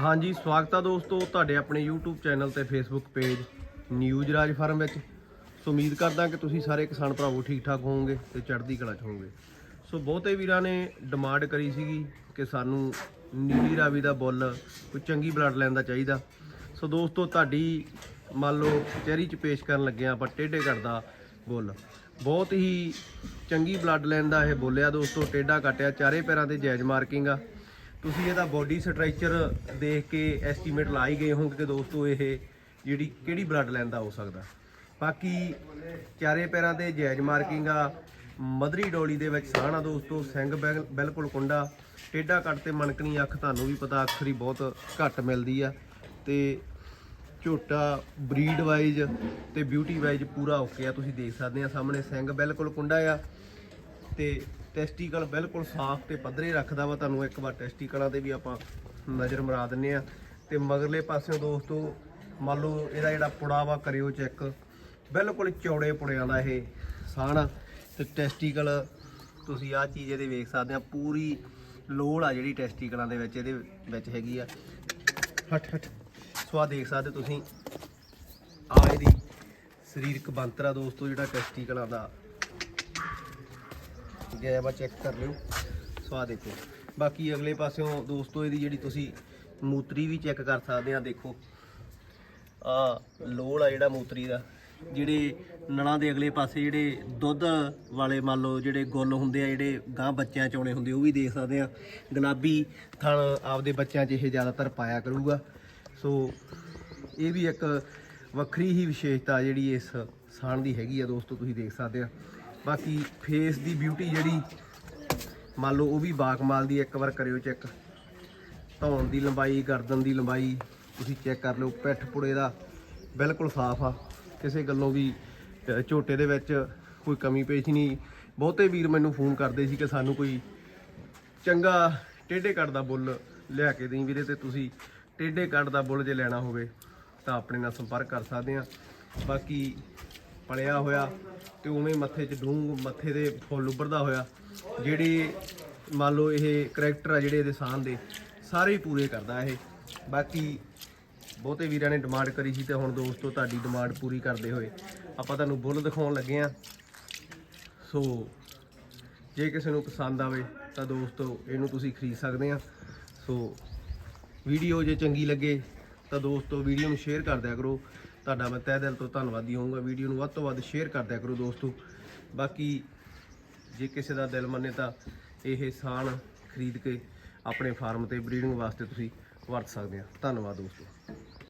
ਹਾਂਜੀ, ਸਵਾਗਤ ਆ ਦੋਸਤੋ ਤੁਹਾਡੇ ਆਪਣੇ YouTube ਚੈਨਲ ਤੇ Facebook page news Raj farm ਵਿੱਚ। ਸੋ ਉਮੀਦ ਕਰਦਾ ਕਿ ਤੁਸੀਂ ਸਾਰੇ ਕਿਸਾਨ ਭਰਾਵੋ ਠੀਕ ਠਾਕ ਹੋਵੋਗੇ ਤੇ ਚੜ੍ਹਦੀ ਕਲਾ 'ਚ ਹੋਵੋਗੇ। ਸੋ ਬਹੁਤੇ ਵੀਰਾਂ ਨੇ ਡਿਮਾਂਡ ਕਰੀ ਸੀਗੀ ਕਿ ਸਾਨੂੰ ਨੀਲੀ ਰਾਵੀ ਦਾ ਬੁੱਲ, ਕੋਈ ਚੰਗੀ ਬਲੱਡ ਲੈਣ ਦਾ ਚਾਹੀਦਾ। ਸੋ ਦੋਸਤੋ ਤੁਹਾਡੀ ਮੰਨ ਲਓ ਕਚਹਿਰੀ 'ਚ ਪੇਸ਼ ਕਰਨ ਲੱਗੇ ਆਪਾਂ ਟੇਢੇ ਦਾ ਬੁੱਲ। ਬਹੁਤ ਹੀ ਚੰਗੀ ਬਲੱਡ ਲਾਈਨ ਦਾ ਇਹ ਬੋਲਿਆ ਦੋਸਤੋ, ਟੇਢਾ ਕੱਟਿਆ, ਚਾਰੇ ਪੈਰਾਂ ਤੇ ਜਾਇਜ਼ ਮਾਰਕਿੰਗ ਆ। ਤੁਸੀਂ ਇਹਦਾ ਬੋਡੀ ਸਟਰਕਚਰ ਦੇਖ ਕੇ ਐਸਟੀਮੇਟ ਲਾ ਹੀ ਗਏ ਹੋਵੋਗੇ ਕਿ ਦੋਸਤੋ ਇਹ ਜਿਹੜੀ ਕਿਹੜੀ ਬਲੱਡ ਲਾਈਨ ਦਾ ਹੋ ਸਕਦਾ। ਬਾਕੀ ਚਾਰੇ ਪੈਰਾਂ ਤੇ ਜਾਇਜ਼ ਮਾਰਕਿੰਗ ਆ। ਮਧਰੀ ਡੋਲੀ ਦੇ ਵਿੱਚ ਸਾਹਣਾ ਦੋਸਤੋ, ਸਿੰਘ ਬਿਲ- ਬਿਲਕੁਲ ਕੁੰਡਾ। ਟੇਢਾ ਕੱਟ ਤੇ ਮਣਕਣੀ ਅੱਖ ਤੁਹਾਨੂੰ ਵੀ ਪਤਾ ਅੱਖਰੀ ਬਹੁਤ ਘੱਟ ਮਿਲਦੀ ਆ। ਤੇ ਝੋਟਾ ਬਰੀਡ ਵਾਈਜ਼ ਤੇ ਬਿਊਟੀ ਵਾਈਜ਼ ਪੂਰਾ ਓਕੇ ਆ। ਤੁਸੀਂ ਦੇਖ ਸਕਦੇ ਆ ਸਾਹਮਣੇ, ਸਿੰਘ ਬਿਲਕੁਲ ਕੁੰਡਾ ਆ। ਤੇ ਟੈਸਟੀਕਲ ਬਿਲਕੁਲ ਸਾਫ਼ ਤੇ ਪੱਧਰੇ ਰੱਖਦਾ ਵਾ। ਤੁਹਾਨੂੰ ਇੱਕ ਵਾਰ ਟੈਸਟੀਕਲਾਂ ਤੇ ਵੀ ਆਪਾਂ ਨਜ਼ਰ ਮਰਾ ਦਿੰਨੇ ਆ। ਤੇ ਮਗਰਲੇ ਪਾਸਿਓਂ ਦੋਸਤੋ, ਮੰਨ ਲਓ ਇਹਦਾ ਜਿਹੜਾ ਪੁੜਾ ਵਾ, ਕਰਿਓ ਚੈੱਕ ਬਿਲਕੁਲ ਚੌੜੇ ਪੁੜਿਆਂ ਦਾ ਇਹ ਸਾਣ। ਤੇ ਟੈਸਟੀਕਲ ਤੁਸੀਂ ਆਹ ਚੀਜ਼ ਇਹਦੇ ਵੇਖ ਸਕਦੇ ਆ, ਪੂਰੀ ਲੋੜ ਆ ਜਿਹੜੀ ਟੈਸਟੀਕਲਾਂ ਦੇ ਵਿੱਚ, ਇਹਦੇ ਵਿੱਚ ਹੈਗੀ ਆ। ਹਟ ਹਟ। ਸੋ ਆਹ ਦੇਖ ਸਕਦੇ ਤੁਸੀਂ। ਆ ਇਹਦੀ ਸਰੀਰਕ ਬੰਤਰਾ ਦੋਸਤੋ, ਜਿਹੜਾ ਟੈਸਟੀਕਲਾਂ ਦਾ। ਗਿਆ ਵਾ ਚੈੱਕ ਕਰ ਲਿਓ। ਸੋ ਆਹ ਦੇਖੋ। ਬਾਕੀ ਅਗਲੇ ਪਾਸਿਓਂ ਦੋਸਤੋ, ਇਹਦੀ ਜਿਹੜੀ ਤੁਸੀਂ ਮੂਤਰੀ ਵੀ ਚੈੱਕ ਕਰ ਸਕਦੇ ਆ, ਦੇਖੋ। ਆ ਲੋੜ ਆ ਜਿਹੜਾ ਮੂਤਰੀ ਦਾ। ਜਿਹੜੇ ਨਲਾਂ ਦੇ ਅਗਲੇ ਪਾਸੇ ਜਿਹੜੇ ਦੁੱਧ ਵਾਲੇ ਮੰਨ ਲਓ, ਜਿਹੜੇ ਗੁੱਲ ਹੁੰਦੇ ਆ, ਜਿਹੜੇ ਗਾਂ ਬੱਚਿਆਂ ਚ ਆਉਣੇ ਹੁੰਦੇ, ਉਹ ਵੀ ਦੇਖ ਸਕਦੇ ਆ। ਗੁਲਾਬੀ ਥਣ ਆਪਦੇ ਬੱਚਿਆਂ 'ਚ ਇਹ ਜ਼ਿਆਦਾਤਰ ਪਾਇਆ ਕਰੂਗਾ। ਸੋ, ਇਹ ਵੀ ਇੱਕ ਵੱਖਰੀ ਹੀ ਵਿਸ਼ੇਸ਼ਤਾ ਜਿਹੜੀ ਇਸ ਸਾਣ ਦੀ ਹੈਗੀ ਆ, ਦੋਸਤੋ, ਤੁਸੀਂ ਦੇਖ ਸਕਦੇ ਆ। ਬਾਕੀ ਫੇਸ ਦੀ ਬਿਊਟੀ ਜਿਹੜੀ, ਮੰਨ ਲਓ ਉਹ ਵੀ ਬਾਕਮਾਲ ਦੀ ਇੱਕ ਵਾਰ ਕਰਿਓ ਚੈੱਕ ਧੌਣ ਦੀ ਲੰਬਾਈ, ਗਰਦਨ ਦੀ ਲੰਬਾਈ, ਤੁਸੀਂ ਚੈੱਕ ਕਰ ਲਿਓ, ਪਿੱਠ ਪੁੜੇ ਦਾ ਬਿਲਕੁਲ ਸਾਫ਼ ਆ। ਕਿਸੇ ਗੱਲੋਂ ਵੀ ਝੋਟੇ ਦੇ ਵਿੱਚ ਕੋਈ ਕਮੀ ਪੇਸ਼ ਨਹੀਂ। ਬਹੁਤੇ ਵੀਰ ਮੈਨੂੰ ਫੋਨ ਕਰਦੇ ਸੀ ਕਿ ਸਾਨੂੰ ਕੋਈ ਚੰਗਾ ਟੇਢੇ ਕੱਟ ਦਾ ਬੁੱਲ ਲਿਆ ਕੇ ਦੇਈ ਵੀਰੇ ਤੇ ਤੁਸੀਂ ਟੇਢੇ ਕੱਟ ਦਾ ਬੁੱਲ ਜੇ ਲੈਣਾ ਹੋਵੇ ਤਾਂ ਆਪਣੇ ਨਾਲ ਸੰਪਰਕ ਕਰ ਸਕਦੇ ਆ। ਬਾਕੀ ਪਲਿਆ ਹੋਇਆ ਤੇ ਉਵੇਂ ਮੱਥੇ 'ਚ ਡੂੰਗ ਮੱਥੇ ਦੇ ਫੁੱਲ ਉੱਭਰਦਾ ਹੋਇਆ। ਜਿਹੜੇ ਮੰਨ ਲਓ ਇਹ ਕਰੈਕਟਰ ਆ ਜਿਹੜੇ ਇਹਦੇ ਸਾਨ ਦੇ, ਸਾਰੇ ਹੀ ਪੂਰੇ ਕਰਦਾ ਇਹ। ਬਾਕੀ ਬਹੁਤੇ ਵੀਰਾਂ ਨੇ ਡਿਮਾਂਡ ਕਰੀ ਸੀ ਤੇ ਹੁਣ ਦੋਸਤੋ ਤੁਹਾਡੀ ਡਿਮਾਂਡ ਪੂਰੀ ਕਰਦੇ ਹੋਏ। ਆਪਾਂ ਤੁਹਾਨੂੰ ਬੁੱਲ ਦਿਖਾਉਣ ਲੱਗੇ ਆ ਸੋ ਜੇ ਕਿਸੇ ਨੂੰ ਪਸੰਦ ਆਵੇ ਤਾਂ ਦੋਸਤੋ ਇਹਨੂੰ ਤੁਸੀਂ ਖਰੀਦ ਸਕਦੇ ਆ ਸੋ ਵੀਡੀਓ ਜੇ ਚੰਗੀ ਲੱਗੇ ਤਾਂ ਦੋਸਤੋ ਵੀਡੀਓ ਨੂੰ ਸ਼ੇਅਰ ਕਰ ਦਿਆ ਕਰੋ। ਤੁਹਾਡਾ ਮੈਂ ਤਹਿ ਦਿਲ ਤੋਂ ਧੰਨਵਾਦੀ ਹੋਊਂਗਾ। ਵੀਡੀਓ ਨੂੰ ਵੱਧ ਤੋਂ ਵੱਧ ਸ਼ੇਅਰ ਕਰਦਿਆ ਕਰੋ ਦੋਸਤੋ। ਬਾਕੀ ਜੇ ਕਿਸੇ ਦਾ ਦਿਲ ਮੰਨੇ ਤਾਂ ਇਹ ਸਾਨ ਖਰੀਦ ਕੇ ਆਪਣੇ ਫਾਰਮ ਤੇ ਬਰੀਡਿੰਗ ਵਾਸਤੇ ਤੁਸੀਂ ਵਰਤ ਸਕਦੇ ਆ। ਧੰਨਵਾਦ ਦੋਸਤੋ।